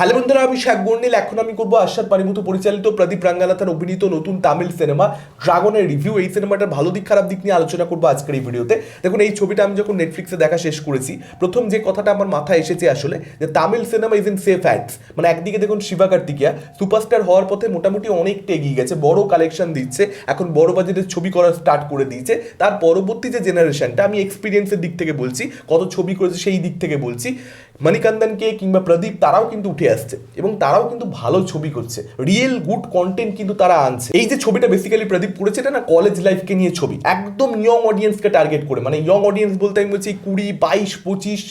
Hello বন্ধুরা, আমি শেখ গন্ডিল এখন আমি করব আশাদ পারিমতো পরিচালিত প্রদীপ রাঙ্গানাথার অভিনীত নতুন তামিল সিনেমা, ড্রাগনের রিভিউ। এই সিনেমাটার ভালো দিক, খারাপ দিক নিয়ে আলোচনা করব আজকের এই ভিডিওতে। দেখুন, এই ছবিটা আমি যখন নেটফ্লিক্সে দেখা শেষ করেছি, প্রথম যে কথাটা আমার মাথায় এসেছে আসলে, যে Tamil cinema is in safe hands মানে একদিকে দেখুন শিবা কার্তিকিয়া সুপারস্টার হওয়ার পথে মোটামুটি অনেকটা এগিয়ে গেছে, বড় কালেকশন দিচ্ছে, এখন বড় বাজেটের ছবি করা স্টার্ট করে দিয়েছে। তার পরবর্তী যে জেনারেশনটা আমি এক্সপিরিয়েন্সের দিক থেকে বলছি, কত ছবি করেছে সেই দিক থেকে বলছি। মণিকান্দনকে কিংবা প্রদীপ তারাও কিন্তু উঠে আসছে এবং তারাও কিন্তু ভালো ছবি করছে। রিয়েল গুড কন্টেন্ট কিন্তু তারা আনছে। এই যে ছবিটা বেসিক্যালি প্রদীপ করেছে, এটা না কলেজ লাইফকে নিয়ে ছবি। একদম ইয়ং অডিয়েন্সকে টার্গেট করে। মানে ইয়ং অডিয়েন্স বলতে আমি বলছি কুড়ি, বাইশ, পঁচিশ,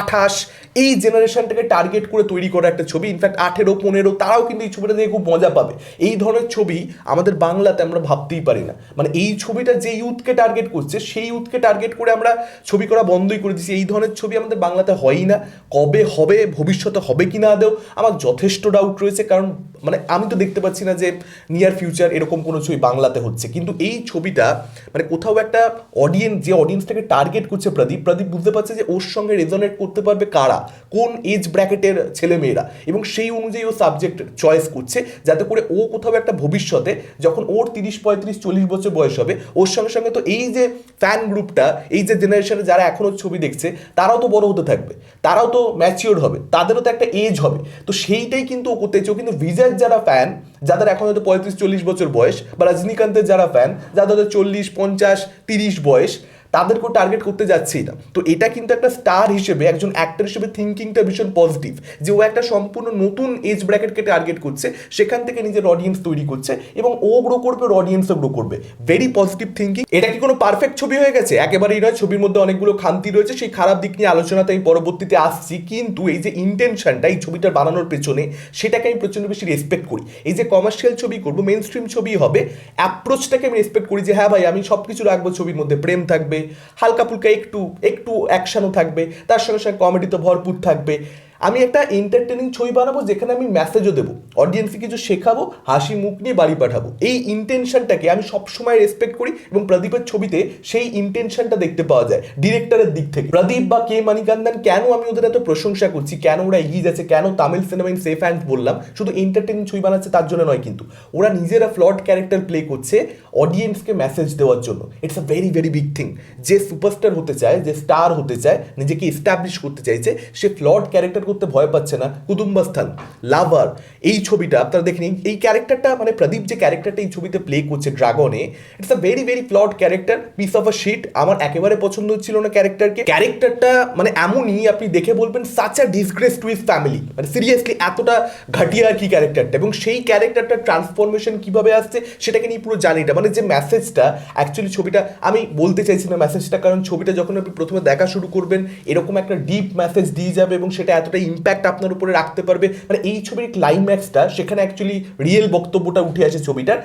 আঠাশ, এই জেনারেশনটাকে টার্গেট করে তৈরি করা একটা ছবি। ইনফ্যাক্ট আঠেরো, পনেরো, তারাও কিন্তু এই ছবিটা দেখে খুব মজা পাবে। এই ধরনের ছবি আমাদের বাংলাতে আমরা ভাবতেই পারি না। মানে এই ছবিটা যে ইউথকে টার্গেট করছে, সেই ইউথকে টার্গেট করে আমরা ছবি করা বন্ধই করে দিচ্ছি এই ধরনের ছবি আমাদের বাংলাতে হয়ই না। কবে হবে, ভবিষ্যতে হবে কি না আদেও আমার যথেষ্ট ডাউট রয়েছে। কারণ মানে আমি তো দেখতে পাচ্ছি না যে নিয়ার ফিউচার এরকম কোনো ছবি বাংলাতে হচ্ছে। কিন্তু এই ছবিটা মানে কোথাও একটা অডিয়েন্স যে অডিয়েন্সটাকে টার্গেট করছে প্রদীপ প্রদীপ বুঝতে পারছে যে ওর সঙ্গে রেজনেট করতে পারবে কারা? কোন এজ ব্র্যাকেটের ছেলেমেয়েরা? এবং সেই অনুযায়ী ও সাবজেক্ট চয়েস করছে, যাতে করে ও কোথাও একটা ভবিষ্যতে যখন ওর তিরিশ, পঁয়ত্রিশ, চল্লিশ বছর বয়স হবে, ওর সঙ্গে সঙ্গে তো এই যে ফ্যান গ্রুপটা এই যে জেনারেশনে যারা এখনও ছবি দেখছে, তারাও তো বড় হতে থাকবে। তারাও তো ম্যাচিওর হবে, তাদেরও তো একটা এজ হবে। তো সেইটাই কিন্তু ও করতে কিন্তু ভিজার যারা ফ্যান যাদের এখন হয়তো পঁয়ত্রিশ, চল্লিশ বছর বয়স, বা রজনীকান্তের যারা ফ্যান যাদের হয়তো চল্লিশ, পঞ্চাশ, তিরিশ বয়স তাদেরকেও টার্গেট করতে যাচ্ছেই না। তো এটা কিন্তু একটা স্টার হিসেবে, একজন অ্যাক্টর হিসেবে থিঙ্কিংটা ভীষণ পজিটিভ যে ও একটা সম্পূর্ণ নতুন এজ ব্র্যাকেটকে টার্গেট করছে, সেখান থেকে নিজের অডিয়েন্স তৈরি করছে এবং ও গ্রো করবে অডিয়েন্সও গ্রো করবে। ভেরি পজিটিভ থিঙ্কিং এটা কি কোনো পারফেক্ট ছবি হয়ে গেছে? একেবারেই নয়, ছবির মধ্যে অনেকগুলো খান্তি রয়েছে, সেই খারাপ দিক নিয়ে আলোচনাতে আমি পরবর্তীতে আসছি। কিন্তু এই যে ইন্টেনশনটা এই ছবিটা বানানোর পেছনে, সেটাকে আমি প্রচণ্ড বেশি রেসপেক্ট করি। এই যে কমার্শিয়াল ছবি করব মেন স্ট্রিম ছবি হবে অ্যাপ্রোচটাকে আমি রেসপেক্ট করি যে হ্যাঁ ভাই, আমি সব কিছু রাখব ছবির মধ্যে, প্রেম থাকবে হালকা ফুলকা একটু একটু অ্যাকশানও থাকবে। তার সঙ্গে সঙ্গে কমেডি তো ভরপুর থাকবে। আমি একটা এন্টারটেনিং ছবি বানাবো যেখানে আমি মেসেজও দেবো অডিয়েন্সকে কিছু শেখাবো, হাসি মুখ নিয়ে বাড়ি পাঠাবো। এই ইন্টেনশনটাকে আমি সবসময় রেসপেক্ট করি এবং প্রদীপের ছবিতে সেই ইন্টেনশনটা দেখতে পাওয়া যায় ডিরেক্টরের দিক থেকে। প্রদীপ বা কে মানিকান্দান, কেন আমি ওদের এত প্রশংসা করছি? কেন ওরা এগিয়ে যাচ্ছে? কেন Tamil cinema in safe hand বললাম? শুধু এন্টারটেনিং ছবি বানাচ্ছে তার জন্য নয় কিন্তু, ওরা নিজেরা ফ্লট ক্যারেক্টার প্লে করছে অডিয়েন্সকে মেসেজ দেওয়ার জন্য। It's a very very big thing যে সুপারস্টার হতে চায়, যে স্টার হতে চায়, নিজেকে এস্টাবলিশ করতে চাইছে, সে ফ্লট ক্যারেক্টার করতে ভয় পাচ্ছে না কুটুম্বস্থান লাভার এই ছবিটা আপনারা দেখেন এই- এই ক্যারেক্টারটা মানে প্রদীপ যে ক্যারেক্টারটা এই ছবিতে প্লে করছে ড্রাগনে it's a very very plot character piece of a shit আমার একেবারে পছন্দ হচ্ছিল না ক্যারেক্টারকে ক্যারেক্টারটা মানে এমনই, আপনি দেখে বলবেন such a disgrace to his family মানে সিরিয়াসলি এতটা ঘাটিয়া আর কি ক্যারেক্টারটা এবং সেই ক্যারেক্টারটা ট্রান্সফরমেশন কীভাবে আসছে, সেটাকে নিয়ে পুরো জানি এটা মানে যে মেসেজটা অ্যাকচুয়ালি ছবিটা, আমি বলতে চাইছি না মেসেজটা কারণ ছবিটা যখন আপনি প্রথমে দেখা শুরু করবেন, এরকম একটা ডিপ মেসেজ দিয়ে যাবে, এবং সেটা এতটা ইম্প্যাক্ট আপনার উপরে রাখতে পারবে। মানে এই ছবির ক্লাইম্যাক্সটা সেখানে অ্যাকচুয়ালি রিয়েল বক্তব্যটা উঠে আসে ছবিটার,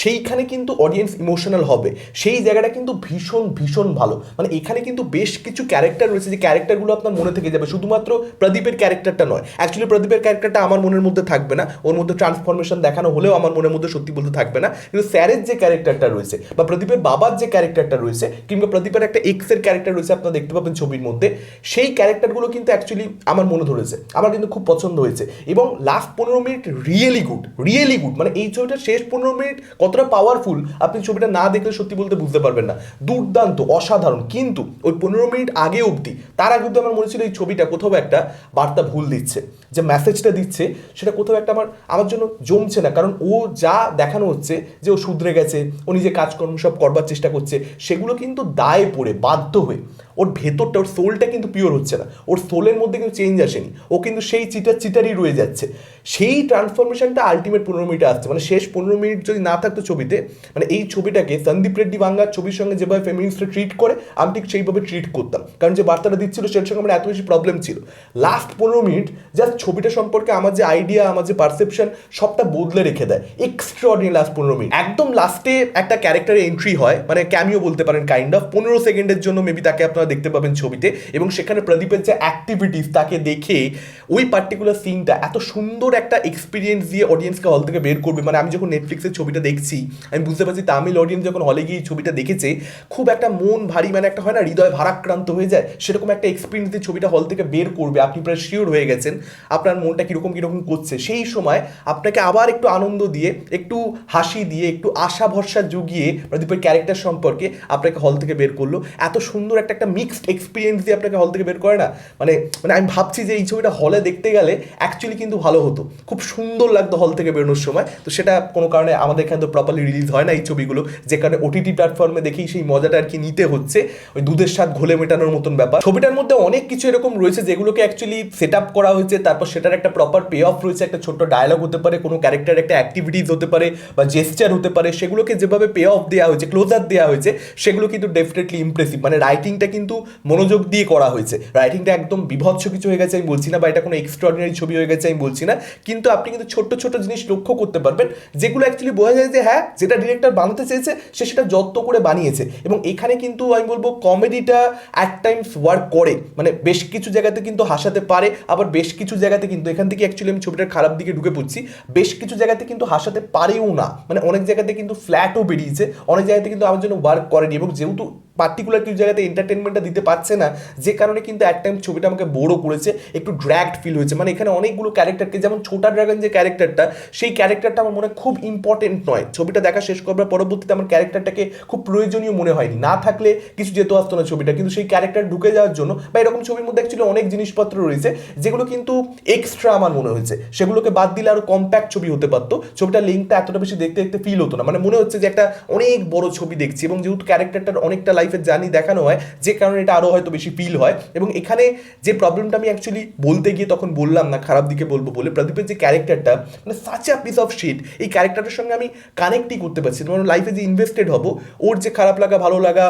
সেইখানে কিন্তু অডিয়েন্স ইমোশনাল হবে। সেই জায়গাটা কিন্তু ভীষণ ভীষণ ভালো। মানে এখানে কিন্তু বেশ কিছু ক্যারেক্টার রয়েছে, যে ক্যারেক্টারগুলো আপনার মনে থেকে যাবে। শুধুমাত্র প্রদীপের ক্যারেক্টারটা নয়। অ্যাকচুয়ালি প্রদীপের ক্যারেক্টারটা আমার মনের মধ্যে থাকবে না। ওর মধ্যে ট্রান্সফরমেশন দেখানো হলেও আমার মনের মধ্যে সত্যি বলতে থাকবে না। কিন্তু স্যারের যে ক্যারেক্টারটা রয়েছে, বা প্রদীপের বাবার যে ক্যারেক্টারটা রয়েছে, কিংবা প্রদীপের একটা এক্সের ক্যারেক্টার রয়েছে আপনারা দেখতে পাবেন ছবির মধ্যে, সেই ক্যারেক্টারগুলো কিন্তু অ্যাকচুয়ালি আমার মনে ধরেছে আমার কিন্তু খুব পছন্দ হয়েছে। এবং লাস্ট পনেরো minute really good really good মানে এই ছবিটার শেষ পনেরো মিনিট কতটা পাওয়ারফুল আপনি ছবিটা না দেখলে সত্যি বলতে বুঝতে পারবেন না। দুর্দান্ত, অসাধারণ। কিন্তু ওই পনেরো মিনিট আগে অবধি, তার আগে অবধি আমার মনে ছিল এই ছবিটা কোথাও একটা বার্তা ভুল দিচ্ছে, যে মেসেজটা দিচ্ছে, সেটা কোথাও একটা আমার আমার জন্য জমছে না। কারণ ও যা দেখানো হচ্ছে, যে ও শুধরে গেছে, ও নিজে কাজকর্ম সব করবার চেষ্টা করছে, সেগুলো কিন্তু দায়ে পড়ে, বাধ্য হয়ে। ওর ভেতরটা, ওর সোলটা কিন্তু পিওর হচ্ছে না। ওর সোলের মধ্যে কিন্তু চেঞ্জ আসেনি। ও কিন্তু সেই চিটার চিটারই রয়ে যাচ্ছে। সেই ট্রান্সফরমেশনটা আলটিমেট পনেরো মিনিটে আসছে। মানে শেষ পনেরো মিনিট যদি না থাকতো ছবিতে মানে এই ছবিটাকে সন্দীপ রেড্ডি বাংলার ছবির সঙ্গে যেভাবে ফেমিনিস্টরা ট্রিট করে, আমি ঠিক সেইভাবে ট্রিট করতাম। কারণ যে বার্তাটা দিচ্ছিল, সেটার সঙ্গে আমার এত বেশি প্রবলেম ছিল। লাস্ট পনেরো মিনিট জাস্ট ছবিটা সম্পর্কে আমার যে আইডিয়া আমার যে পারসেপশন সবটা বদলে রেখে দেয়। এক্সট্রাঅর্ডিনারি লাস্ট পনেরো মিনিট। একদম লাস্টে একটা ক্যারেক্টারে এন্ট্রি হয় মানে ক্যামিও বলতে পারেন কাইন্ড অফ পনেরো সেকেন্ডের জন্য মেবি তাকে আপনারা দেখতে পাবেন ছবিতে এবং সেখানে প্রদীপের যে অ্যাক্টিভিটিস তাকে দেখে ওই পার্টিকুলার সিনটা এত সুন্দর একটা এক্সপিরিয়েন্স দিয়ে অডিয়েন্সকে হল থেকে বের করবে। মানে আমি যখন নেটফ্লিক্সের ছবিটা দেখছি, আমি বুঝতে পারছি তামিল অডিয়েন্স যখন হলে গিয়ে ছবিটা দেখেছে, খুব একটা মন ভারী মানে একটা হয় না, হৃদয় ভারাক্রান্ত হয়ে যায়। সেরকম একটা এক্সপিরিয়েন্স দিয়ে ছবিটা হল থেকে বের করবে। আপনি প্রায় শিওর হয়ে গেছেন আপনার মনটা কীরকম কীরকম করছে। সেই সময় আপনাকে আবার একটু আনন্দ দিয়ে, একটু হাসি দিয়ে, একটু আশা ভরসা জুগিয়ে প্রদীপের ক্যারেক্টার সম্পর্কে আপনাকে হল থেকে বের করল। এত সুন্দর একটা একটা মিক্সড এক্সপিরিয়েন্স দিয়ে আপনাকে হল থেকে বের করে না মানে মানে আমি ভাবছি যে এই ছবিটা হলে দেখতে গেলে অ্যাকচুয়ালি কিন্তু ভালো হতো। খুব সুন্দর লাগতো হল থেকে বেরোনোর সময়। তো সেটা কোনো কারণে আমাদের এখানে তো প্রপারলি রিলিজ হয় না এই ছবিগুলো। যে কারণে ওটিটি প্ল্যাটফর্মে দেখেই সেই মজাটা আর কি নিতে হচ্ছে। ওই দুধের স্বাদ ঘোলে মেটানোর মতন ব্যাপার। ছবিটার মধ্যে অনেক কিছু এরকম রয়েছে যেগুলোকে অ্যাকচুয়ালি সেট আপ করা হয়েছে। তারপর সেটার একটা প্রপার পে অফ রয়েছে। একটা ছোট্ট ডায়লগ হতে পারে, কোনো ক্যারেক্টার একটা অ্যাক্টিভিটিস হতে পারে বা জেস্টার হতে পারে। সেগুলোকে যেভাবে পে অফ দেওয়া হয়েছে ক্লোজার দেওয়া হয়েছে, সেগুলো কিন্তু ডেফিনেটলি ইমপ্রেসিভ মানে রাইটিংটা কিন্তু মনোযোগ দিয়ে করা হয়েছে। রাইটিংটা একদম বিভৎস কিছু হয়ে গেছে, আমি বলছি না বা এটা কোনো এক্সট্রাঅর্ডিনারি ছবি হয়ে গেছে, আমি বলছি না। কিন্তু আপনি কিন্তু ছোট্ট ছোট জিনিস লক্ষ্য করতে পারবেন, যেগুলো অ্যাকচুয়ালি বোঝা যায় যে হ্যাঁ যেটা ডিরেক্টর বানাতে চেয়েছে, সে সেটা যত্ন করে বানিয়েছে। এবং এখানে কিন্তু আমি বলব কমেডিটা অ্যাট টাইমস ওয়ার্ক করে। মানে বেশ কিছু জায়গাতে কিন্তু হাসাতে পারে, আবার বেশ কিছু জায়গাতে কিন্তু এখান থেকে অ্যাকচুয়ালি আমি ছবিটার খারাপ দিকে ঢুকে পড়ছি, বেশ কিছু জায়গাতে কিন্তু হাসাতে পারেও না। মানে অনেক জায়গাতে কিন্তু ফ্ল্যাটও বেরিয়েছে, অনেক জায়গাতে কিন্তু আমার জন্য ওয়ার্ক করেনি। এবং যেহেতু পার্টিকুলার কিছু জায়গাতে এন্টারটেনমেন্টটা দিতে পারছে না, যে কারণে কিন্তু অ্যাট টাইম ছবিটা আমাকে বড় করেছে, একটু ড্র্যাক্ট ফিল হয়েছে। মানে এখানে অনেকগুলো ক্যারেক্টারকে যেমন ছোটা ড্রাগন যে ক্যারেক্টারটা সেই ক্যারেক্টারটা আমার মনে খুব ইম্পর্টেন্ট নয়। ছবিটা দেখা শেষ করবার পরবর্তীতে আমার ক্যারেক্টারটাকে খুব প্রয়োজনীয় মনে হয়নি। না থাকলে কিছু যেতে আসতো না ছবিটা, কিন্তু সেই ক্যারেক্টার ঢুকে যাওয়ার জন্য বা এরকম ছবির মধ্যে অ্যাকচুয়ালি অনেক জিনিসপত্র রয়েছে, যেগুলো কিন্তু এক্সট্রা আমার মনে হয়েছে। সেগুলোকে বাদ দিলে আরও কম্প্যাক্ট ছবি হতে পারতো। ছবিটা লিঙ্কটা এতটা বেশি দেখতে দেখতে ফিল হতো না। মানে মনে হচ্ছে যে একটা অনেক বড় ছবি দেখছি এবং যেহেতু ক্যারেক্টারটার অনেকটা লাইফের জার্নি দেখানো হয়, যে কারণে এটা আরও হয়তো বেশি ফিল হয়। এবং এখানে যে প্রবলেমটা আমি অ্যাকচুয়ালি বলতে গিয়ে তখন বললাম না, খারাপ দিকে বলব বলে, প্রদীপের যে ক্যারেক্টারটা মানে such a piece of shit এই ক্যারেক্টারটার সঙ্গে আমি কানেক্টই করতে পারছি না। মানে লাইফে যে ইনভেস্টেড হব, ওর যে খারাপ লাগা, ভালো লাগা,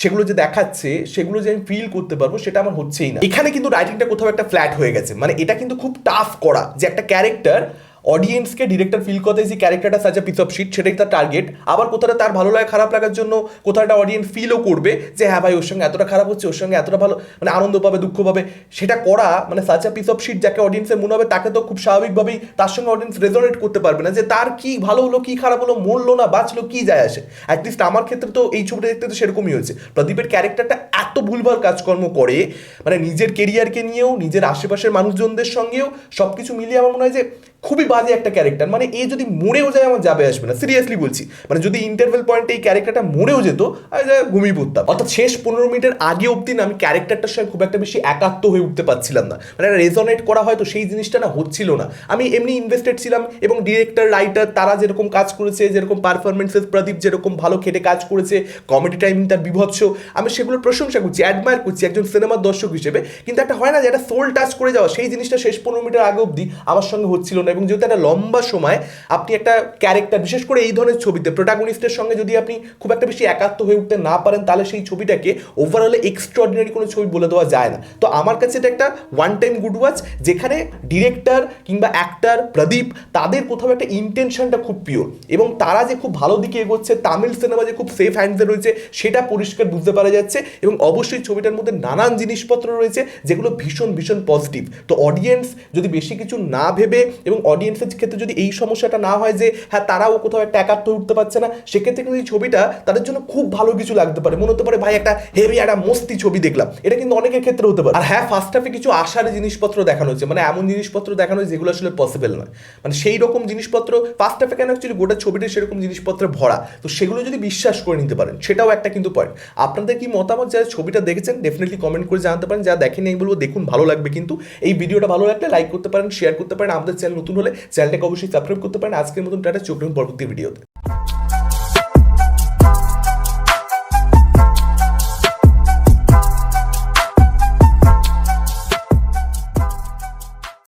সেগুলো যে দেখাচ্ছে, সেগুলো যে আমি ফিল করতে পারব, সেটা আমার হচ্ছেই না। এখানে কিন্তু রাইটিংটা কোথাও একটা ফ্ল্যাট হয়ে গেছে। মানে এটা কিন্তু খুব টাফ করা যে একটা ক্যারেক্টার অডিয়েন্সকে ডিরেক্টর ফিল করতে যে ক্যারেক্টারটা সাজা পিস অফ শিট সেটাই তার টার্গেট আবার কোথাটা তার ভালো লাগে, খারাপ লাগার জন্য কোথাও একটা অডিয়েন্স ফিলও করবে যে হ্যাঁ ভাই, ওর সঙ্গে এতটা খারাপ হচ্ছে, ওর সঙ্গে এতটা ভালো মানে আনন্দ পাবে, দুঃখ পাবে। সেটা করা মানে সাজা পিস অফ শিট যাকে অডিয়েন্সের মনে হবে, তাকে তো খুব স্বাভাবিকভাবেই তার সঙ্গে অডিয়েন্স রেজোনেট করতে পারবে না যে তার কি ভালো হলো, কি খারাপ হলো, মরলো না, বাঁচলো, কি যায় আসে। অ্যাটলিস্ট আমার ক্ষেত্রে তো এই ছবিটা দেখতে তো সেরকমই হয়েছে। প্রদীপের ক্যারেক্টারটা এত ভুলভাল কাজকর্ম করে মানে নিজের কেরিয়ারকে নিয়েও, নিজের আশেপাশের মানুষজনদের সঙ্গেও সব কিছু মিলিয়ে আমার মনে হয় যে খুবই বাজে একটা ক্যারেক্টার মানে এ যদি মরেও যায়, আমার যাবে আসবে না। সিরিয়াসলি বলছি। মানে যদি ইন্টারভেল পয়েন্টে এই ক্যারেক্টারটা মরেও যেত, আমি ঘুমিয়ে পড়তাম। অর্থাৎ শেষ পনেরো মিনিটের আগে অবধি না, আমি ক্যারেক্টারটার সঙ্গে খুব একটা বেশি একাত্ম হয়ে উঠতে পারছিলাম না। মানে একটা রেজনেট করা হয়তো সেই জিনিসটা না হচ্ছিল না। আমি এমনি ইনভেস্টেড ছিলাম এবং ডিরেক্টর রাইটার তারা যেরকম কাজ করেছে, যেরকম পারফরমেন্সেস প্রদীপ যেরকম ভালো খেটে কাজ করেছে কমেডি টাইমিং তার বিভৎস, আমি সেগুলোর প্রশংসা করছি অ্যাডমায়ার করছি একজন সিনেমার দর্শক হিসেবে। কিন্তু একটা হয় না যে একটা সোল টাচ করে যাওয়া, সেই জিনিসটা শেষ পনেরো মিনিটের আগে অব্দি আমার সঙ্গে হচ্ছিল না। এবং যেহেতু একটা লম্বা সময়, আপনি একটা ক্যারেক্টার বিশেষ করে এই ধরনের ছবিতে প্রোটাগনিস্টের সঙ্গে যদি আপনি খুব একটা বেশি একাত্ম হয়ে উঠতে না পারেন, তাহলে সেই ছবিটাকে ওভারঅল এক্সট্রাঅর্ডিনারি কোনো ছবি বলে দেওয়া যায় না। তো আমার কাছে এটা একটা ওয়ান টাইম গুড ওয়াচ যেখানে ডিরেক্টর কিংবা অ্যাক্টার প্রদীপ, তাদের কোথাও একটা ইন্টেনশনটা খুব পিওর এবং তারা যে খুব ভালো দিকে এগোচ্ছে, তামিল সিনেমা যে খুব সেফ হ্যান্ডসে রয়েছে, সেটা পরিষ্কার বুঝতে পারা যাচ্ছে, এবং অবশ্যই ছবিটার মধ্যে নানান জিনিসপত্র রয়েছে, যেগুলো ভীষণ ভীষণ পজিটিভ তো অডিয়েন্স যদি বেশি কিছু না ভেবে, এবং অডিয়েন্সের ক্ষেত্রে যদি এই সমস্যাটা না হয় যে হ্যাঁ তারাও কোথাও একটা একাত্ম উঠতে পারছে না, সেক্ষেত্রে কিন্তু এই ছবিটা তাদের জন্য খুব ভালো কিছু লাগতে পারে। মনে হতে পারে, ভাই, একটা হেভি, একটা মস্তি ছবি দেখলাম। এটা কিন্তু অনেকের ক্ষেত্রে হতে পারে। আর হ্যাঁ ফার্স্ট হাফে কিছু আশার জিনিসপত্র দেখানো হচ্ছে মানে এমন জিনিসপত্র দেখানো হয়েছে যেগুলো আসলে পসিবল নয়। মানে সেই রকম জিনিসপত্র ফার্স্ট হাফে কেন অ্যাকচুয়ালি গোটা ছবিটা সেরকম জিনিসপত্রে ভরা? তো সেগুলো যদি বিশ্বাস করে নিতে পারেন, সেটাও একটা কিন্তু পয়েন্ট আপনাদের কি মতামত? যারা ছবিটা দেখেছেন ডেফিনেটলি কমেন্ট করে জানাতে পারেন। যা দেখেন এই বলব দেখুন, ভালো লাগবে কিন্তু। এই ভিডিওটা ভালো লাগলে লাইক করতে পারেন শেয়ার করতে পারেন। আমাদের চ্যানেল নতুন হলে চ্যানেলটাকে অবশ্যই সাবস্ক্রাইব করতে পারেন। আজকের মতন টাটা চোখ পরবর্তী ভিডিওতে।